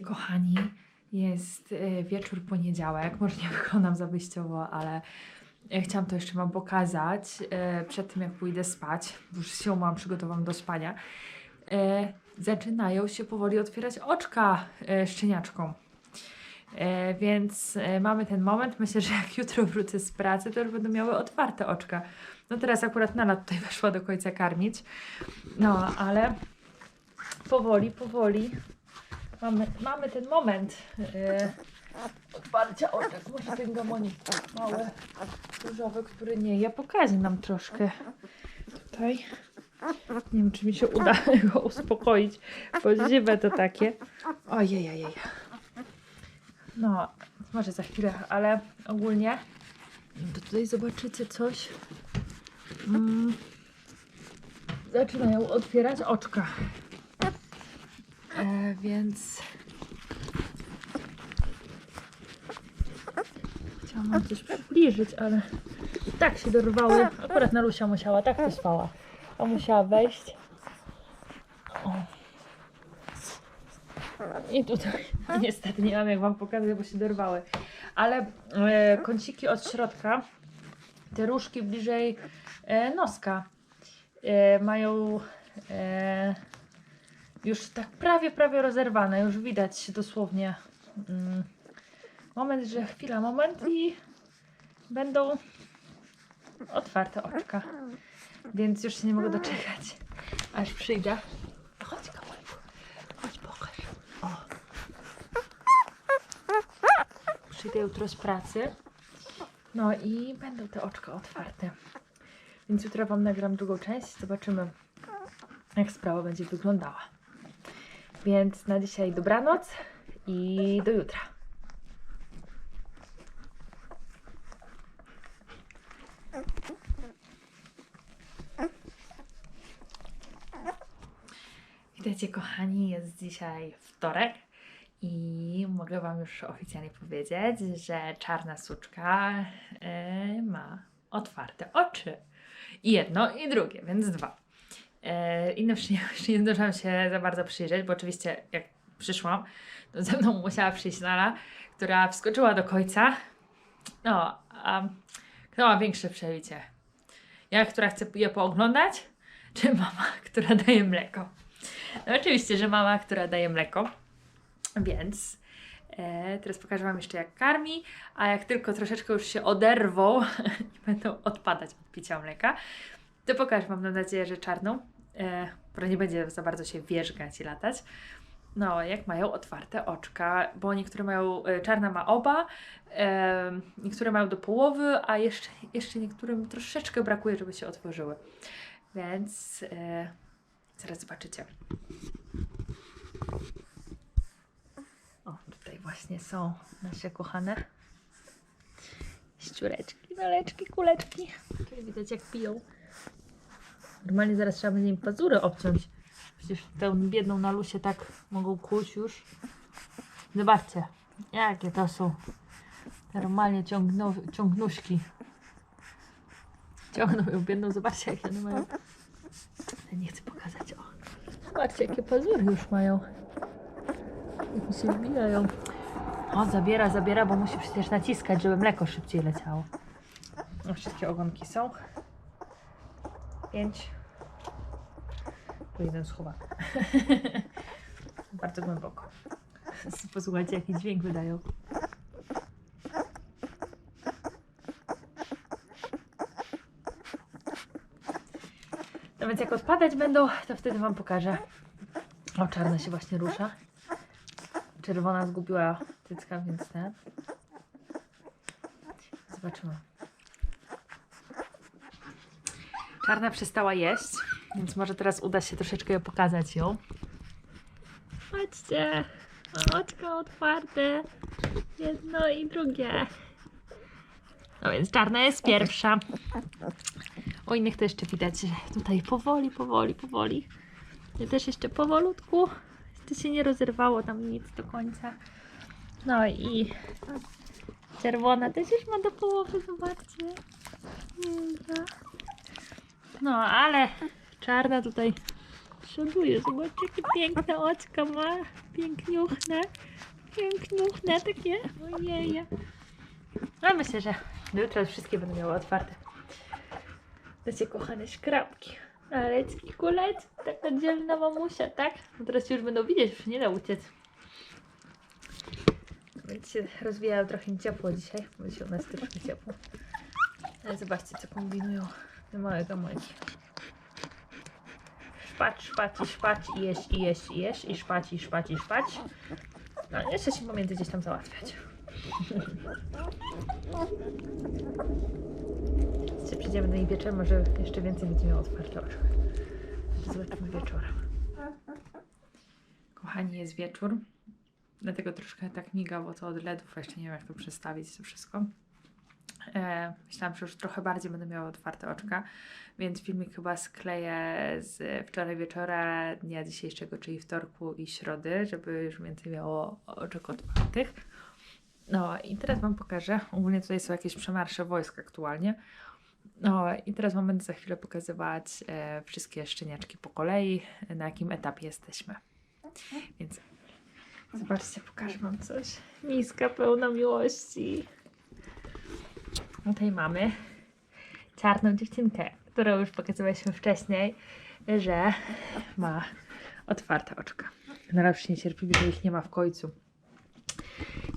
Kochani, jest e, wieczór poniedziałek. Może nie wyglądam za wyjściowo, ale e, chciałam to jeszcze Wam pokazać e, przed tym, jak pójdę spać. Już się mam przygotowałam do spania. Zaczynają się powoli otwierać oczka szczeniaczką. E, więc mamy ten moment. Myślę, że jak jutro wrócę z pracy, to już będą miały otwarte oczka. No teraz akurat Nala tutaj weszła do końca karmić. No, ale powoli, powoli mamy, mamy ten moment e, otwarcia oczek. Może ten gamonik mały, różowy, który nie je, pokaże nam troszkę tutaj. Nie wiem, czy mi się uda go uspokoić, bo żywe to takie. Ojej, No, może za chwilę, ale ogólnie to tutaj zobaczycie coś. Mm, zaczynają otwierać oczka. E, więc chciałam wam coś przybliżyć, ale tak się dorwały. Akurat Nalusia musiała, tak wyspała. A musiała wejść. I tutaj niestety nie mam jak wam pokazać, bo się dorwały. Ale e, kąciki od środka, te różki bliżej e, noska e, mają e, już tak prawie, prawie rozerwane. Już widać dosłownie mm, moment, że chwila, moment i będą otwarte oczka. Więc już się nie mogę doczekać, aż przyjdę. Chodź, Kamolku. Chodź, pokaż. O. Przyjdę jutro z pracy. No i będą te oczka otwarte. Więc jutro Wam nagram drugą część. Zobaczymy, jak sprawa będzie wyglądała. Więc na dzisiaj dobranoc i do jutra. Witajcie kochani, jest dzisiaj wtorek i mogę Wam już oficjalnie powiedzieć, że czarna suczka e, ma otwarte oczy. I jedno, i drugie, więc dwa. E, innym nie, jeszcze nie zdążyłam się za bardzo przyjrzeć, bo oczywiście jak przyszłam, to ze mną musiała przyjść Nala, która wskoczyła do końca. No, a kto ma większe przebicie? Ja, która chce je pooglądać, czy mama, która daje mleko? No oczywiście, że mama, która daje mleko. Więc e, teraz pokażę Wam jeszcze jak karmi, a jak tylko troszeczkę już się oderwą i będą odpadać od picia mleka, to pokażę Wam, mam nadzieję, że czarną, e, nie będzie za bardzo się wierzgać i latać. No, jak mają otwarte oczka, bo niektóre mają, e, czarna ma oba, e, niektóre mają do połowy, a jeszcze, jeszcze niektórym troszeczkę brakuje, żeby się otworzyły. Więc e, zaraz zobaczycie. O, tutaj właśnie są nasze kochane ściureczki, naleczki, kuleczki. Widać jak piją. Normalnie zaraz trzeba będzie im pazury obciąć. Przecież tę biedną nalusię tak mogą kłuć już. Zobaczcie, jakie to są normalnie ciągno, ciągnuszki. Ciągną ją biedną, zobaczcie jakie one mają. Nie chcę pokazać, o. Zobaczcie jakie pazury już mają. Jak mi się wbijają. O, zabiera, zabiera, bo musi przecież naciskać, żeby mleko szybciej leciało. No, wszystkie ogonki są. Pięć. Tu jeden schowa. Bardzo głęboko. Posłuchajcie, jaki dźwięk wydają. No więc jak odpadać będą, to wtedy Wam pokażę. O, czarna się właśnie rusza. Czerwona zgubiła cycka, więc ten. Zobaczymy. Czarna przestała jeść, więc może teraz uda się troszeczkę pokazać ją. Patrzcie, oczko otwarte. Jedno i drugie. No więc czarna jest pierwsza. U innych to jeszcze widać, że tutaj powoli, powoli, powoli. Ja też jeszcze powolutku. To się nie rozerwało tam nic do końca. No i czerwona też już ma do połowy, zobaczcie. Dobra. No, ale czarna tutaj przoduje. Zobaczcie, jakie piękne oczka ma. Piękniuchne. Piękniuchne takie. Ojej. No myślę, że jutro wszystkie będą miały otwarte. Wiecie, kochane szkrabki. Ale kulec, taka dzielna mamusia, tak? No teraz już będą widzieć, już nie da uciec. Więc się rozwijają trochę ciepło dzisiaj, bo się u nas troszkę ciepło. Ale zobaczcie, co kombinują te małe gamonki. Szpać, szpać i szpać i jeść, i jeść, i jeść, i szpać, i szpać, i szpać. No, jeszcze się pomiędzy gdzieś tam załatwiać. Jeszcze przyjdziemy do niej wieczorem, może jeszcze więcej będzie otwarte oczy. Zobaczymy wieczorem. Kochani, jest wieczór. Dlatego troszkę tak miga, bo to od LEDów jeszcze nie wiem jak to przestawić to wszystko. E, myślałam, że już trochę bardziej będę miała otwarte oczka, więc filmik chyba skleję z wczoraj wieczora, dnia dzisiejszego, czyli wtorku i środy, żeby już więcej miało oczek otwartych. No i teraz Wam pokażę. Ogólnie tutaj są jakieś przemarsze wojsk aktualnie. No i teraz Wam będę za chwilę pokazywać e, wszystkie szczeniaczki po kolei, na jakim etapie jesteśmy. Więc zobaczcie, pokażę Wam coś. Miska pełna miłości. Tutaj mamy czarną dziewczynkę, którą już pokazywaliśmy wcześniej, że ma otwarte oczka. Na razie się że ich nie ma w końcu.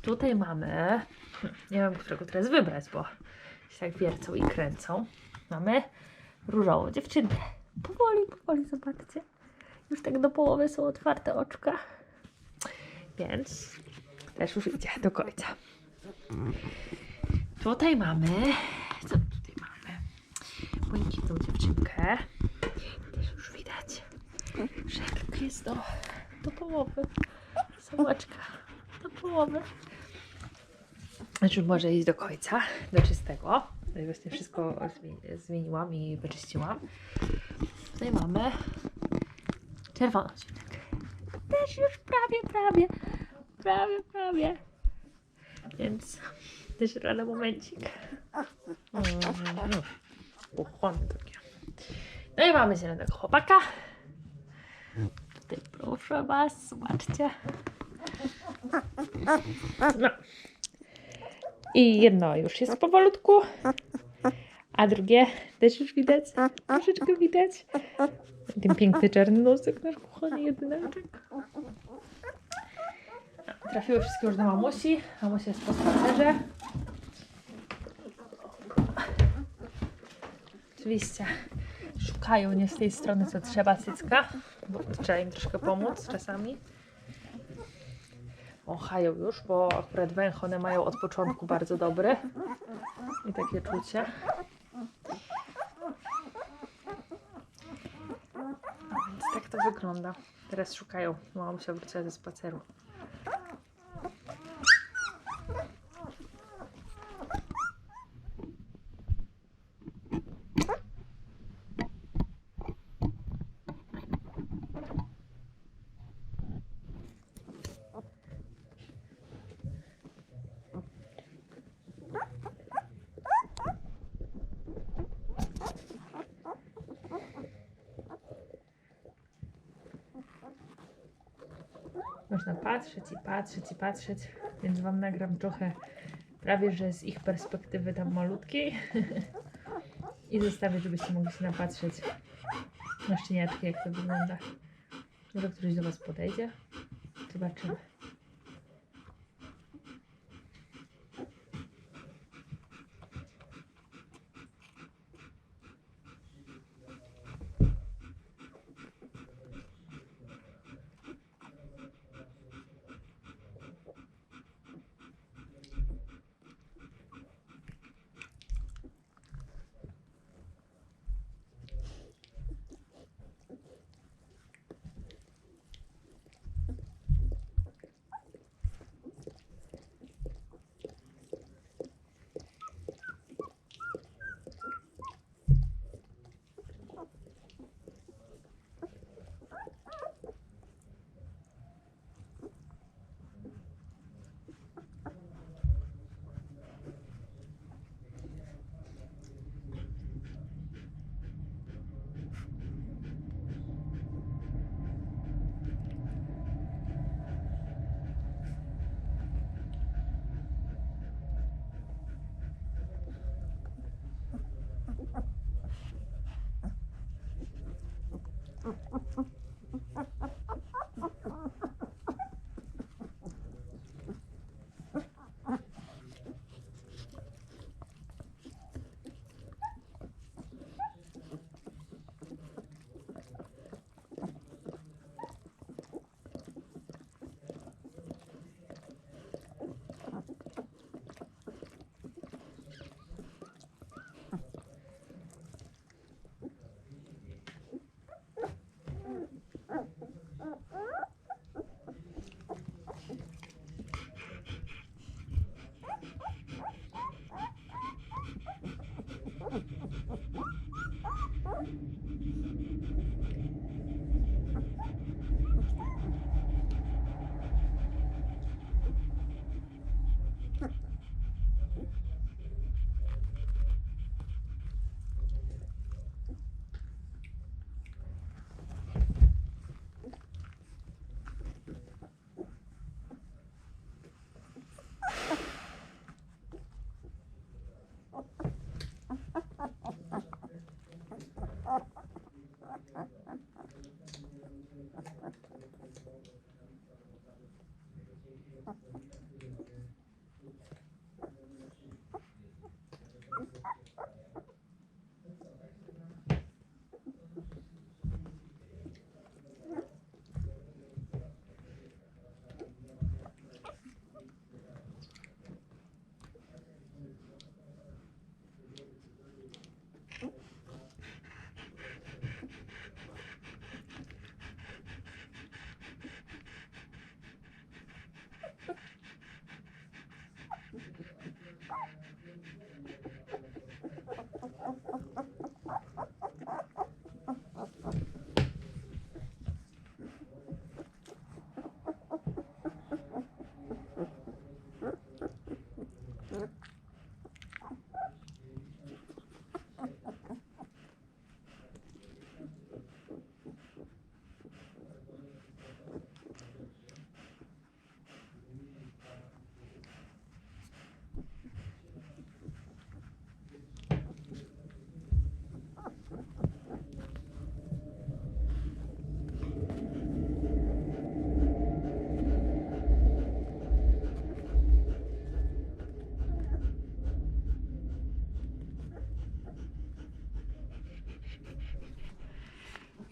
Tutaj mamy, hmm, nie wiem, którego teraz wybrać, bo się tak wiercą i kręcą. Mamy różową dziewczynkę. Powoli, powoli, zobaczcie. Już tak do połowy są otwarte oczka. Więc też już idzie do końca. Tutaj mamy, co tutaj mamy? Błękitną dziewczynkę. Też już widać, że jest do, do połowy. Sobaczka, do połowy. Znaczy może iść do końca, do czystego. Tutaj właśnie wszystko zmi- zmieniłam i wyczyściłam. Tutaj mamy czerwoną dziewczynkę. Też już prawie, prawie, prawie, prawie. Więc też rada momencik. Mm, Uchłony takie. No i mamy zielonego chłopaka. Tutaj proszę Was, zobaczcie. No. I jedno już jest powolutku, a drugie też już widać, troszeczkę widać. Ten piękny czarny nosek, nasz kochany jedyneczek. No, Trafiły wszystkie już do mamusi. Mamusia jest po spacerze. Oczywiście szukają nie z tej strony, co trzeba cycka, bo trzeba im troszkę pomóc czasami. Wąchają już, bo akurat węch one mają od początku bardzo dobry. I takie czucie. No więc tak to wygląda. Teraz szukają. Mama musiała wróciła ze spaceru. Można patrzeć i patrzeć i patrzeć, więc Wam nagram trochę prawie, że z ich perspektywy tam malutkiej i zostawię, żebyście mogli się napatrzeć na szczeniaczki, jak to wygląda. Może któryś do Was podejdzie? Zobaczymy.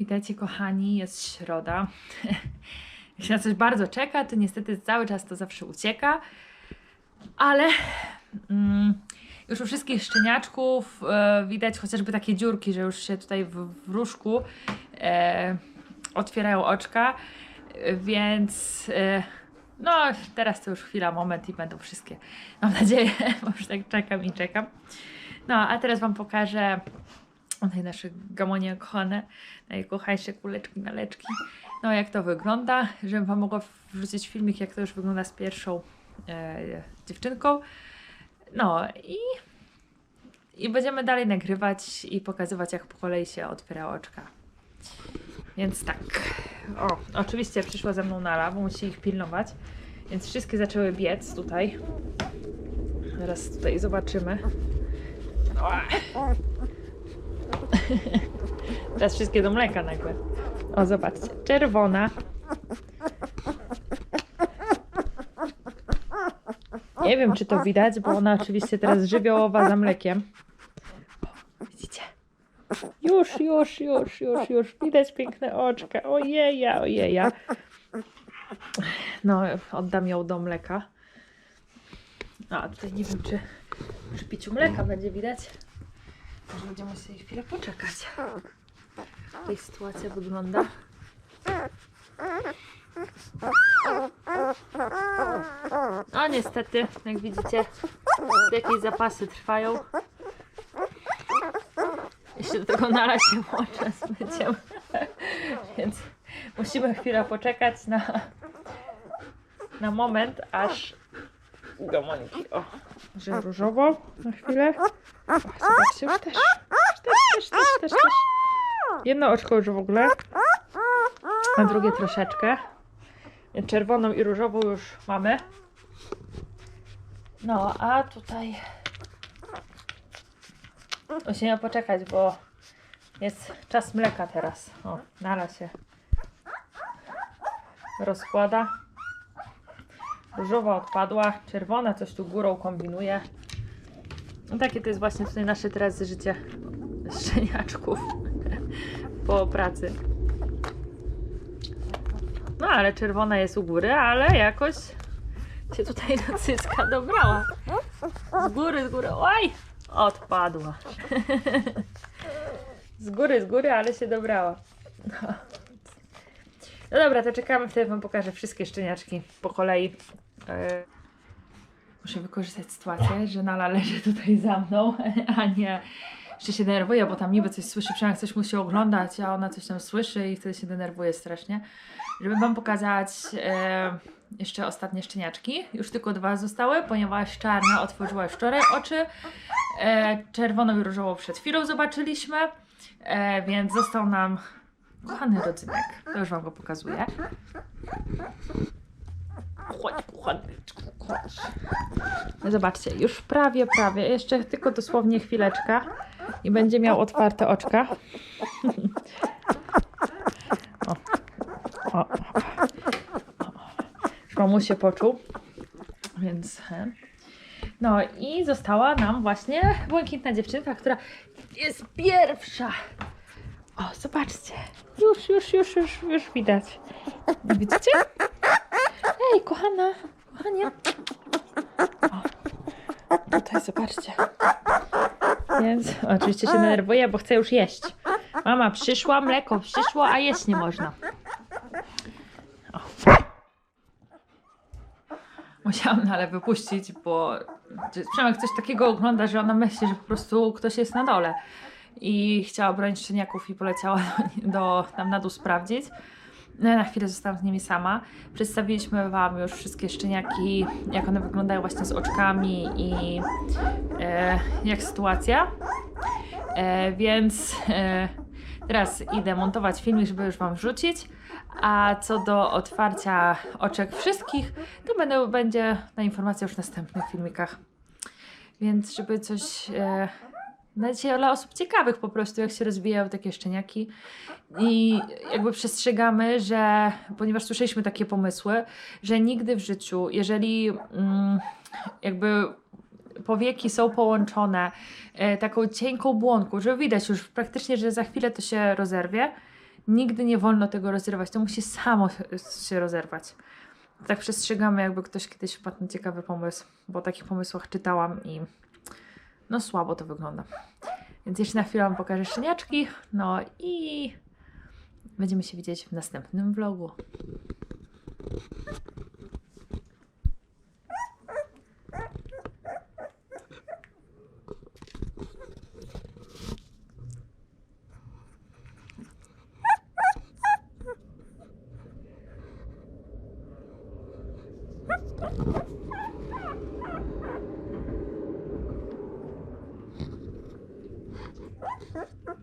Witajcie kochani, jest środa. Jak się na coś bardzo czeka, to niestety cały czas to zawsze ucieka. Ale mm, już u wszystkich szczeniaczków e, widać chociażby takie dziurki, że już się tutaj w, w różku e, otwierają oczka. Więc e, no teraz to już chwila, moment i będą wszystkie. Mam nadzieję, bo już tak czekam i czekam. No a teraz Wam pokażę tutaj nasze gamonie kochane, najkochańsze kuleczki, naleczki. No jak to wygląda, żebym Wam mogła wrzucić filmik, jak to już wygląda z pierwszą e, dziewczynką. No i, i będziemy dalej nagrywać i pokazywać, jak po kolei się otwiera oczka. Więc tak. O, oczywiście przyszła ze mną Nala, bo musi ich pilnować. Więc wszystkie zaczęły biec tutaj. Teraz tutaj zobaczymy. O. Teraz wszystkie do mleka nagle. O, zobaczcie. Czerwona. Nie wiem, czy to widać, bo ona oczywiście teraz żywiołowa za mlekiem. O, widzicie? Już, już, już, już, już. Widać piękne oczka. Ojeja, ojeja. No, oddam ją do mleka. A tutaj nie wiem, czy przy piciu mleka będzie widać. Może będziemy musieli chwilę poczekać. Jak sytuacja wygląda. No niestety, jak widzicie, jakieś zapasy trwają. Jeszcze do tego nala się łączę z myciem. Więc musimy chwilę poczekać na, na moment, aż gamoniki, o, że różowo na chwilę. O, zobaczcie, już też, już też, też, też, też, też. Jedno oczko już w ogóle, a drugie troszeczkę. Czerwoną i różową już mamy. No, a tutaj musimy poczekać, bo jest czas mleka teraz. O, nala się rozkłada. Różowa odpadła, czerwona coś tu górą kombinuje. No takie to jest właśnie tutaj nasze teraz życie szczeniaczków po pracy. No ale czerwona jest u góry, ale jakoś się tutaj do dobrała. Z góry, z góry. Oj! Odpadła. Z góry, z góry, ale się dobrała. No. No dobra, to czekamy, wtedy Wam pokażę wszystkie szczeniaczki po kolei. E, Muszę wykorzystać sytuację, że Nala leży tutaj za mną, a nie jeszcze się denerwuje, bo tam niby coś słyszy, przynajmniej coś musi oglądać, a ona coś tam słyszy i wtedy się denerwuje strasznie. Żeby Wam pokazać e, jeszcze ostatnie szczeniaczki. Już tylko dwa zostały, ponieważ czarna otworzyła wczoraj oczy. E, czerwoną i różową przed chwilą zobaczyliśmy, e, więc został nam kochany rodzynek. To już Wam go pokazuję. Chodź, kochaneczku, chodź. No Zobaczcie, już prawie, prawie, jeszcze tylko dosłownie chwileczka i będzie miał otwarte oczka. O, o, o. Mamuś się poczuł, więc... he. No i została nam właśnie błękitna dziewczynka, która jest pierwsza. O, zobaczcie. Już, już, już, już, już widać. Widzicie? Ej, kochana, kochanie. O, tutaj zobaczcie. Więc oczywiście się denerwuję, bo chcę już jeść. Mama przyszła, mleko przyszło, a jeść nie można. O. Musiałam no ale wypuścić, bo Przemek coś takiego ogląda, że ona myśli, że po prostu ktoś jest na dole. I chciała bronić szczeniaków i poleciała do, do tam na dół sprawdzić. No na chwilę zostałam z nimi sama. Przedstawiliśmy Wam już wszystkie szczeniaki, jak one wyglądają właśnie z oczkami i e, jak sytuacja. E, więc e, teraz idę montować filmik, żeby już Wam wrzucić. A co do otwarcia oczek wszystkich, to będę, będzie na informacja już w następnych filmikach. Więc żeby coś e, na dzisiaj dla osób ciekawych po prostu, jak się rozwijają takie szczeniaki. I jakby przestrzegamy, że ponieważ słyszeliśmy takie pomysły, że nigdy w życiu, jeżeli mm, jakby powieki są połączone e, taką cienką błonką, że widać już praktycznie, że za chwilę to się rozerwie, Nigdy nie wolno tego rozerwać. To musi samo się- rozerwać. Tak przestrzegamy, jakby ktoś kiedyś wpadł na ciekawy pomysł, bo o takich pomysłach czytałam i no słabo to wygląda. Więc jeszcze na chwilę Wam pokażę szczeniaczki, no i będziemy się widzieć w następnym vlogu. Ha Ha ha ha!